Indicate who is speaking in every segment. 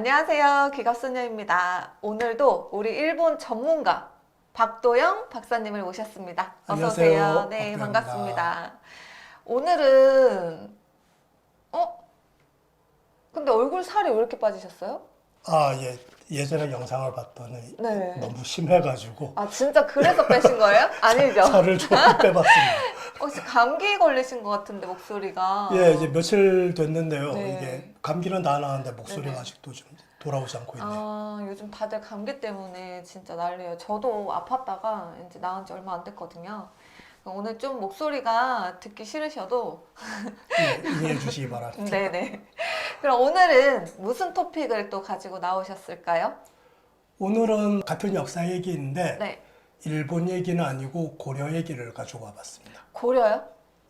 Speaker 1: 안녕하세요. 기갑소녀입니다. 오늘도 우리 일본 전문가 박도영 박사님을 모셨습니다. 어서. 오세요. 네,
Speaker 2: 박도영입니다.
Speaker 1: 반갑습니다. 오늘은 어? 근데 얼굴 살이 왜 이렇게 빠지셨어요?
Speaker 2: 아, 예. 예전에 영상을 봤더니
Speaker 1: 네.
Speaker 2: 너무 심해가지고
Speaker 1: 아 진짜 그래서 빼신 거예요? 아니죠?
Speaker 2: 살을 조금 빼봤습니다.
Speaker 1: 혹시 감기 걸리신 것 같은데 목소리가
Speaker 2: 예, 이제 며칠 됐는데요.
Speaker 1: 네.
Speaker 2: 이게 감기는 다 나았는데 목소리가
Speaker 1: 네네.
Speaker 2: 아직도 좀 돌아오지 않고 있네요.
Speaker 1: 아, 요즘 다들 감기 때문에 진짜 난리예요. 저도 아팠다가 이제 나은 지 얼마 안 됐거든요. 오늘 좀 목소리가 듣기 싫으셔도
Speaker 2: 예, 이해해 주시기 바랍니다.
Speaker 1: 네네. 그럼 오늘은 무슨 토픽을 또 가지고 나오셨을까요?
Speaker 2: 오늘은 같은 역사 얘기인데
Speaker 1: 네.
Speaker 2: 일본 얘기는 아니고 고려 얘기를 가지고 와봤습니다.
Speaker 1: 고려요?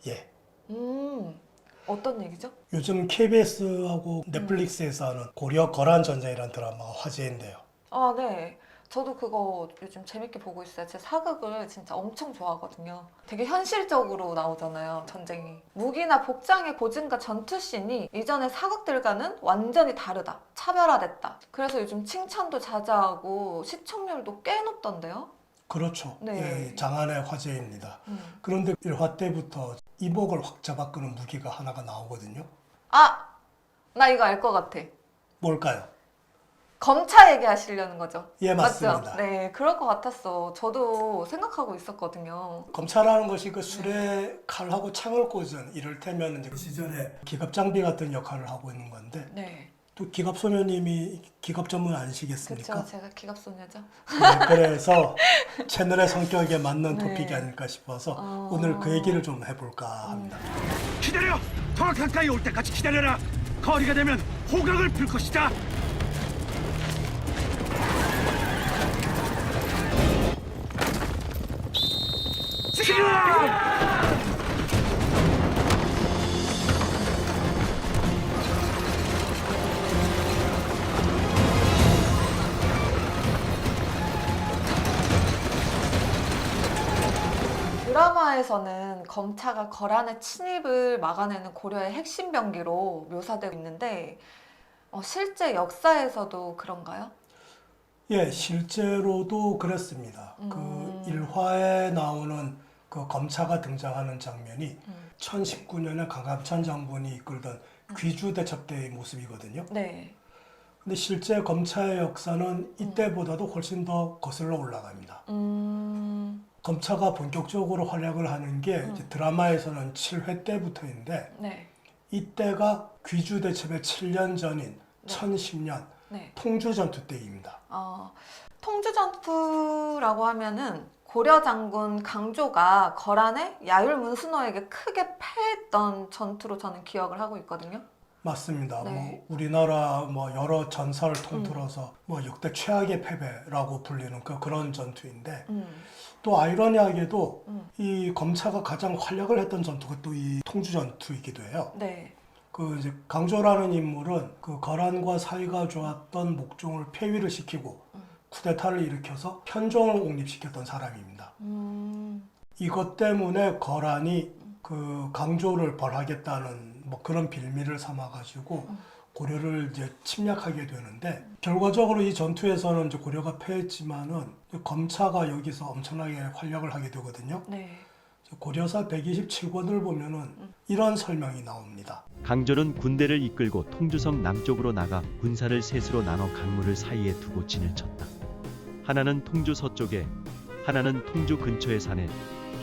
Speaker 2: 예.
Speaker 1: 음, 어떤 얘기죠?
Speaker 2: 요즘 KBS하고 넷플릭스에서 하는 고려 거란 전쟁이라는 드라마가 화제인데요.
Speaker 1: 아, 네. 저도 그거 요즘 재밌게 보고 있어요. 제 사극을 진짜 엄청 좋아하거든요. 되게 현실적으로 나오잖아요, 전쟁이. 무기나 복장의 고증과 전투씬이 이전의 사극들과는 완전히 다르다. 차별화됐다. 그래서 요즘 칭찬도 자자하고 시청률도 꽤 높던데요?
Speaker 2: 그렇죠.
Speaker 1: 네.
Speaker 2: 예, 장안의 화제입니다.
Speaker 1: 음.
Speaker 2: 그런데 1화 때부터 이목을 확 잡아끄는 무기가 하나가 나오거든요.
Speaker 1: 아! 나 이거 알 것 같아.
Speaker 2: 뭘까요?
Speaker 1: 검차 얘기하시려는 거죠?
Speaker 2: 예,
Speaker 1: 맞죠?
Speaker 2: 맞습니다.
Speaker 1: 네, 그럴 것 같았어. 저도 생각하고 있었거든요.
Speaker 2: 검찰하는 것이
Speaker 1: 네.
Speaker 2: 그 술에 칼하고 창을 꽂은 이를테면 이제 그 시절에 기갑 장비 같은 역할을 하고 있는 건데
Speaker 1: 네.
Speaker 2: 또 기갑 소녀님이 기갑 전문 아니시겠습니까?
Speaker 1: 그쵸, 제가 기갑소녀죠.
Speaker 2: 네, 그래서 채널의 성격에 맞는
Speaker 1: 네.
Speaker 2: 토픽이 아닐까 싶어서
Speaker 1: 어.
Speaker 2: 오늘 그 얘기를 좀 해볼까 합니다.
Speaker 3: 기다려! 더 가까이 올 때까지 기다려라! 거리가 되면 호각을 풀 것이다! 지금!
Speaker 1: 드라마에서는 검차가 거란의 침입을 막아내는 고려의 핵심 병기로 묘사되고 있는데 어, 실제 역사에서도 그런가요?
Speaker 2: 예, 실제로도 그랬습니다.
Speaker 1: 음.
Speaker 2: 그 일화에 나오는 그 검차가 등장하는 장면이
Speaker 1: 음.
Speaker 2: 1019년에 강감찬 장군이 이끌던 귀주 대첩대의 모습이거든요.
Speaker 1: 네.
Speaker 2: 근데 실제 검차의 역사는 이때보다도 훨씬 더 거슬러 올라갑니다.
Speaker 1: 음,
Speaker 2: 검차가 본격적으로 활약을 하는 게
Speaker 1: 음.
Speaker 2: 드라마에서는 7회 때부터인데
Speaker 1: 네.
Speaker 2: 이때가 귀주 대첩의 7년 전인
Speaker 1: 네.
Speaker 2: 1010년
Speaker 1: 네.
Speaker 2: 통주 전투 때입니다.
Speaker 1: 어, 통주 전투라고 하면은 고려 장군 강조가 거란의 야율 문순호에게 크게 패했던 전투로 저는 기억을 하고 있거든요.
Speaker 2: 맞습니다.
Speaker 1: 네. 음.
Speaker 2: 뭐 우리나라 뭐 여러 전사를 통틀어서 뭐 역대 최악의 패배라고 불리는 그 그런 전투인데
Speaker 1: 음,
Speaker 2: 또 아이러니하게도
Speaker 1: 음.
Speaker 2: 이 검차가 가장 활약을 했던 전투가 또 이 통주 전투이기도 해요.
Speaker 1: 네.
Speaker 2: 그 이제 강조라는 인물은 그 거란과 사이가 좋았던 목종을 폐위를 시키고
Speaker 1: 음.
Speaker 2: 쿠데타를 일으켜서 현종을 옹립시켰던 사람입니다.
Speaker 1: 음,
Speaker 2: 이것 때문에 거란이 그 강조를 벌하겠다는 뭐 그런 빌미를 삼아 가지고
Speaker 1: 음.
Speaker 2: 고려를 이제 침략하게 되는데 결과적으로 이 전투에서는 이제 고려가 패했지만은 검차가 여기서 엄청나게 활약을 하게 되거든요.
Speaker 1: 네.
Speaker 2: 고려사 127권을 보면은
Speaker 1: 음.
Speaker 2: 이런 설명이 나옵니다.
Speaker 4: 강조는 군대를 이끌고 통주성 남쪽으로 나가 군사를 셋으로 나눠 강물을 사이에 두고 진을 쳤다. 하나는 통주 서쪽에, 하나는 통주 근처의 산에,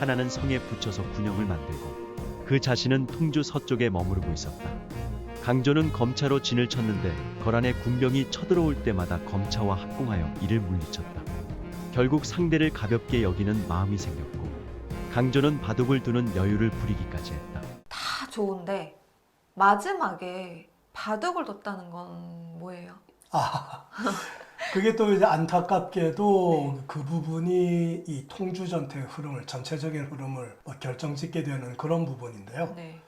Speaker 4: 하나는 성에 붙여서 군영을 만들고 그 자신은 통주 서쪽에 머무르고 있었다. 강조는 검차로 진을 쳤는데 거란의 군병이 쳐들어올 때마다 검차와 합공하여 이를 물리쳤다. 결국 상대를 가볍게 여기는 마음이 생겼고 강조는 바둑을 두는 여유를 부리기까지 했다.
Speaker 1: 다 좋은데 마지막에 바둑을 뒀다는 건 뭐예요?
Speaker 2: 아, 그게 또 이제 안타깝게도 그 부분이 이 통주 전투의 흐름을 전체적인 흐름을 뭐 결정짓게 되는 그런 부분인데요.
Speaker 1: 네.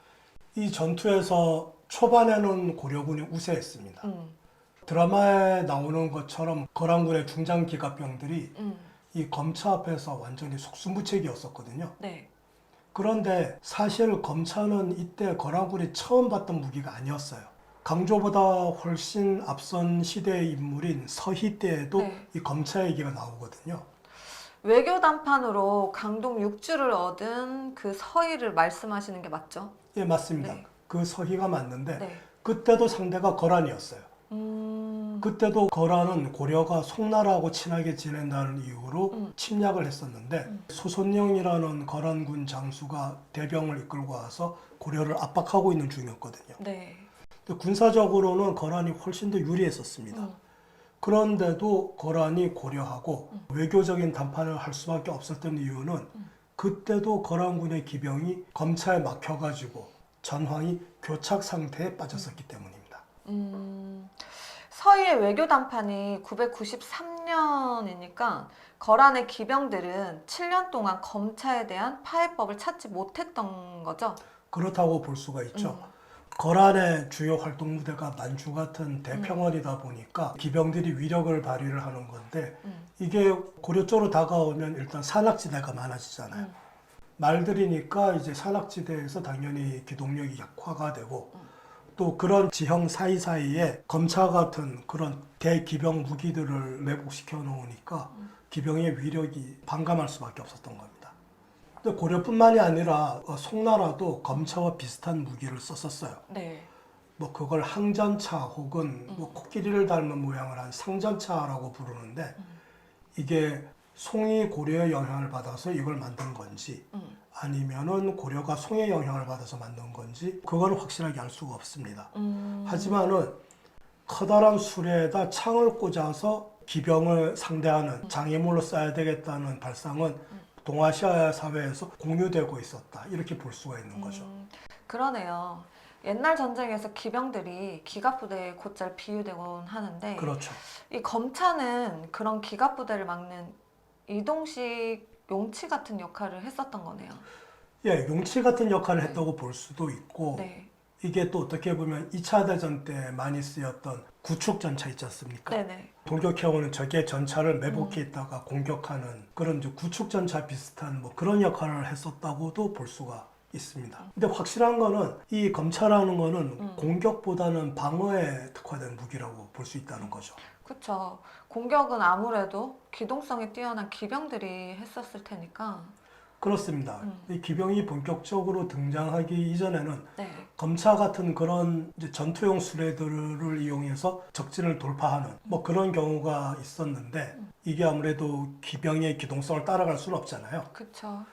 Speaker 2: 이 전투에서 초반에는 고려군이 우세했습니다.
Speaker 1: 음,
Speaker 2: 드라마에 나오는 것처럼 거란군의 중장 기갑병들이
Speaker 1: 음,
Speaker 2: 이 검차 앞에서 완전히 속수무책이었었거든요.
Speaker 1: 네.
Speaker 2: 그런데 사실 검차는 이때 거란군이 처음 봤던 무기가 아니었어요. 강조보다 훨씬 앞선 시대의 인물인 서희 때에도
Speaker 1: 네.
Speaker 2: 이 검차 얘기가 나오거든요.
Speaker 1: 외교 단판으로 강동 육주를 얻은 그 서희를 말씀하시는 게 맞죠?
Speaker 2: 예, 맞습니다.
Speaker 1: 네.
Speaker 2: 그 서희가 맞는데
Speaker 1: 네.
Speaker 2: 그때도 상대가 거란이었어요.
Speaker 1: 음.
Speaker 2: 그때도 거란은 고려가 송나라하고 친하게 지낸다는 이유로
Speaker 1: 음.
Speaker 2: 침략을 했었는데
Speaker 1: 음.
Speaker 2: 소손영이라는 거란군 장수가 대병을 이끌고 와서 고려를 압박하고 있는 중이었거든요.
Speaker 1: 네.
Speaker 2: 군사적으로는 거란이 훨씬 더 유리했었습니다.
Speaker 1: 음.
Speaker 2: 그런데도 거란이 고려하고
Speaker 1: 음.
Speaker 2: 외교적인談판을 할 수밖에 없었던 이유는 그때도 거란군의 기병이 검차에 막혀가지고 전황이 교착 상태에 빠졌었기 때문입니다.
Speaker 1: 음, 서희의 외교 단판이 993년이니까 거란의 기병들은 7년 동안 검차에 대한 파해법을 찾지 못했던 거죠.
Speaker 2: 그렇다고 볼 수가 있죠.
Speaker 1: 음.
Speaker 2: 거란의 주요 활동 무대가 만주 같은 대평원이다 보니까 기병들이 위력을 발휘를 하는 건데
Speaker 1: 음.
Speaker 2: 이게 고려 쪽으로 다가오면 일단 산악지대가 많아지잖아요.
Speaker 1: 음.
Speaker 2: 말들이니까 이제 산악지대에서 당연히 기동력이 약화가 되고
Speaker 1: 음.
Speaker 2: 또 그런 지형 사이사이에 검차 같은 그런 대기병 무기들을 매복시켜 놓으니까
Speaker 1: 음.
Speaker 2: 기병의 위력이 반감할 수밖에 없었던 겁니다. 고려뿐만이 아니라 어, 송나라도 검차와 비슷한 무기를 썼었어요.
Speaker 1: 네.
Speaker 2: 뭐 그걸 항전차 혹은 뭐 코끼리를 닮은 모양을 한 상전차라고 부르는데 이게 송이 고려의 영향을 받아서 이걸 만든 건지
Speaker 1: 음.
Speaker 2: 아니면은 고려가 송의 영향을 받아서 만든 건지 그거는 확실하게 알 수가 없습니다.
Speaker 1: 음.
Speaker 2: 하지만은 커다란 수레에다 창을 꽂아서 기병을 상대하는 장애물로 써야 되겠다는 발상은 동아시아 사회에서 공유되고 있었다 이렇게 볼 수가 있는 거죠.
Speaker 1: 음, 그러네요. 옛날 전쟁에서 기병들이 기갑부대에 곧잘 비유되곤 하는데
Speaker 2: 그렇죠.
Speaker 1: 이 검차는 그런 기갑부대를 막는 이동식 용치 같은 역할을 했었던 거네요.
Speaker 2: 예, 용치 같은 역할을 했다고 볼 수도 있고
Speaker 1: 네.
Speaker 2: 이게 또 어떻게 보면 2차 대전 때 많이 쓰였던 구축 전차 있지 않습니까?
Speaker 1: 네네.
Speaker 2: 돌격해오는 적의 전차를 매복했다가 공격하는 그런 이제 구축 전차 비슷한 뭐 그런 역할을 했었다고도 볼 수가 있습니다. 근데 확실한 거는 이 검차라는 거는
Speaker 1: 음.
Speaker 2: 공격보다는 방어에 특화된 무기라고 볼 수 있다는 거죠.
Speaker 1: 그쵸. 공격은 아무래도 기동성이 뛰어난 기병들이 했었을 테니까.
Speaker 2: 그렇습니다.
Speaker 1: 음.
Speaker 2: 이 기병이 본격적으로 등장하기 이전에는
Speaker 1: 네.
Speaker 2: 검차 같은 그런 전투용 수레들을 이용해서 적진을 돌파하는 뭐 그런 경우가 있었는데 이게 아무래도 기병의 기동성을 따라갈 수는 없잖아요.
Speaker 1: 그쵸.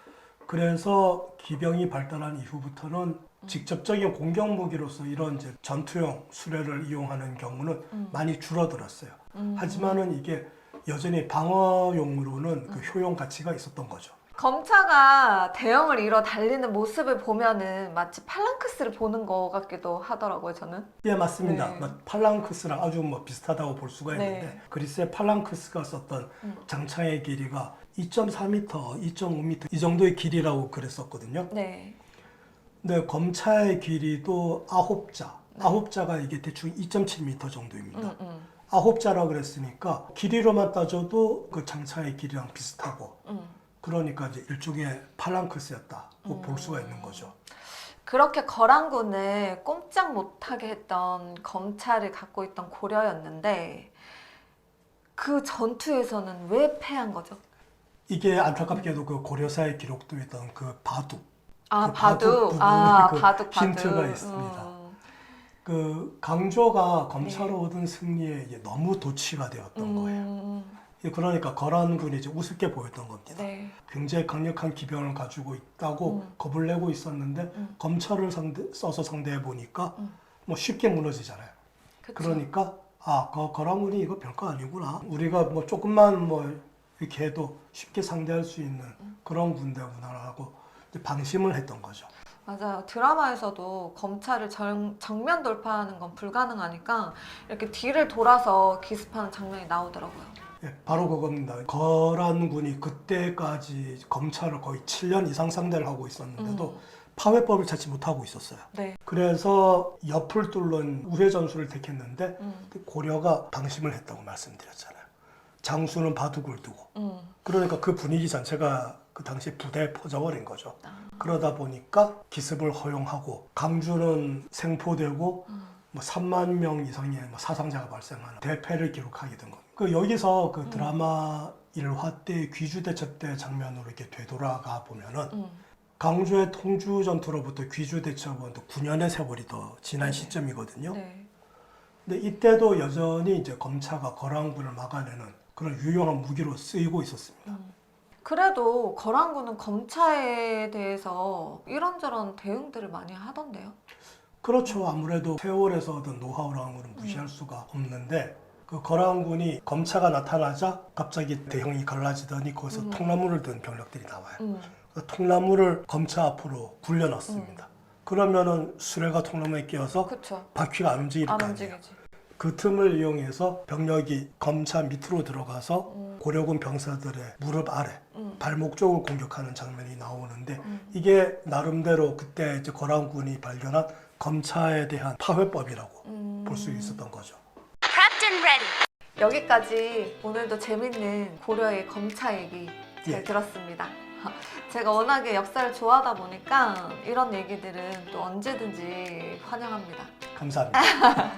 Speaker 2: 그래서 기병이 발달한 이후부터는 직접적인 공격 무기로서 이런 이제 전투용 수레를 이용하는 경우는
Speaker 1: 음.
Speaker 2: 많이 줄어들었어요.
Speaker 1: 음.
Speaker 2: 하지만은 이게 여전히 방어용으로는 그 효용 가치가 있었던 거죠.
Speaker 1: 검차가 대형을 이뤄 달리는 모습을 보면은 마치 팔랑크스를 보는 것 같기도 하더라고요, 저는.
Speaker 2: 예, 맞습니다.
Speaker 1: 네.
Speaker 2: 뭐 팔랑크스랑 아주 뭐 비슷하다고 볼 수가 있는데
Speaker 1: 네.
Speaker 2: 그리스의 팔랑크스가 썼던
Speaker 1: 음.
Speaker 2: 장창의 길이가 2.4m, 2.5m 이 정도의 길이라고 그랬었거든요.
Speaker 1: 네.
Speaker 2: 근데 검차의 길이도 아홉 자,
Speaker 1: 네.
Speaker 2: 아홉 자가 이게 대충 2.7m 정도입니다.
Speaker 1: 음, 음,
Speaker 2: 아홉 자라 그랬으니까 길이로만 따져도 그 장차의 길이랑 비슷하고
Speaker 1: 음.
Speaker 2: 그러니까 이제 일종의 팔랑크스였다고
Speaker 1: 음.
Speaker 2: 볼 수가 있는 거죠.
Speaker 1: 그렇게 거란군을 꼼짝 못하게 했던 검차를 갖고 있던 고려였는데 그 전투에서는 왜 패한 거죠?
Speaker 2: 이게 안타깝게도 그 고려사에 기록되어 있던 그 바둑
Speaker 1: 아
Speaker 2: 그 바둑
Speaker 1: 바둑, 아
Speaker 2: 그
Speaker 1: 바둑 바둑
Speaker 2: 힌트가 있습니다.
Speaker 1: 음,
Speaker 2: 그 강조가 검차로
Speaker 1: 네.
Speaker 2: 얻은 승리에 너무 도취가 되었던 거예요.
Speaker 1: 음,
Speaker 2: 예, 그러니까 거란 군이 이제 우습게 보였던 겁니다.
Speaker 1: 네.
Speaker 2: 굉장히 강력한 기병을 가지고 있다고
Speaker 1: 음.
Speaker 2: 겁을 내고 있었는데
Speaker 1: 음.
Speaker 2: 검차를 상대, 써서 상대해 보니까
Speaker 1: 음.
Speaker 2: 뭐 쉽게 무너지잖아요.
Speaker 1: 그쵸.
Speaker 2: 그러니까 아, 거, 거란군이 이거 별거 아니구나. 우리가 뭐 조금만 뭐 이렇게 해도 쉽게 상대할 수 있는
Speaker 1: 음.
Speaker 2: 그런 군대구나라고 방심을 했던 거죠.
Speaker 1: 맞아요. 드라마에서도 검찰을 정, 정면 돌파하는 건 불가능하니까 이렇게 뒤를 돌아서 기습하는 장면이 나오더라고요.
Speaker 2: 예, 바로 그겁니다. 거란군이 그때까지 검찰을 거의 7년 이상 상대를 하고 있었는데도
Speaker 1: 음.
Speaker 2: 파회법을 찾지 못하고 있었어요.
Speaker 1: 네.
Speaker 2: 그래서 옆을 뚫는 우회 전술을 택했는데
Speaker 1: 음,
Speaker 2: 고려가 방심을 했다고 말씀드렸잖아요. 장수는 바둑을 두고
Speaker 1: 음,
Speaker 2: 그러니까 그 분위기 자체가 그 당시 부대에 퍼져버린 거죠.
Speaker 1: 아,
Speaker 2: 그러다 보니까 기습을 허용하고 강주는 생포되고
Speaker 1: 음,
Speaker 2: 뭐 3만 명 이상의 뭐 사상자가 발생하는 대패를 기록하게 된 겁니다. 그 여기서 그 드라마 일화 때 귀주대첩 때 장면으로 이렇게 되돌아가 보면은
Speaker 1: 음.
Speaker 2: 강조의 통주 전투로부터 귀주 대첩은 또 9년의 세월이 더 지난
Speaker 1: 네.
Speaker 2: 시점이거든요.
Speaker 1: 네.
Speaker 2: 근데 이때도 여전히 이제 검차가 거란군을 막아내는 그런 유용한 무기로 쓰이고 있었습니다.
Speaker 1: 그래도 거란군은 검차에 대해서 이런저런 대응들을 많이 하던데요.
Speaker 2: 그렇죠. 아무래도 세월에서 얻은 노하우라는 것은 무시할 수가 없는데 그 거란군이 검차가 나타나자 갑자기 대형이 갈라지더니 거기서
Speaker 1: 음.
Speaker 2: 통나무를 든 병력들이 나와요.
Speaker 1: 음.
Speaker 2: 그 통나무를 검차 앞으로 굴려놨습니다. 그러면은 수레가 통나무에 끼어서
Speaker 1: 그쵸.
Speaker 2: 바퀴가 안 움직일
Speaker 1: 거안
Speaker 2: 아니에요. 그 틈을 이용해서 병력이 검차 밑으로 들어가서
Speaker 1: 음.
Speaker 2: 고려군 병사들의 무릎 아래,
Speaker 1: 음.
Speaker 2: 발목 쪽을 공격하는 장면이 나오는데
Speaker 1: 음.
Speaker 2: 이게 나름대로 그때 이제 거란군이 발견한 검차에 대한 파회법이라고
Speaker 1: 음.
Speaker 2: 볼 수 있었던 거죠.
Speaker 5: Prepped and ready.
Speaker 1: 여기까지 오늘도 재밌는 고려의 검차 얘기 잘
Speaker 2: 예.
Speaker 1: 들었습니다. 제가 워낙에 역사를 좋아하다 보니까 이런 얘기들은 또 언제든지 환영합니다.
Speaker 2: 감사합니다.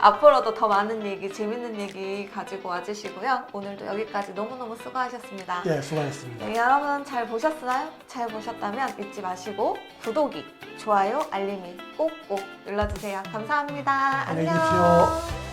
Speaker 1: 앞으로도 더 많은 얘기, 재밌는 얘기 가지고 와주시고요. 오늘도 여기까지 너무너무 수고하셨습니다.
Speaker 2: 예, 수고하셨습니다.
Speaker 1: 네, 여러분 잘 보셨나요? 잘 보셨다면 잊지 마시고 구독이, 좋아요, 알림이 꼭꼭 눌러주세요. 감사합니다.
Speaker 2: 안녕히
Speaker 1: 안녕.
Speaker 2: 계십시오.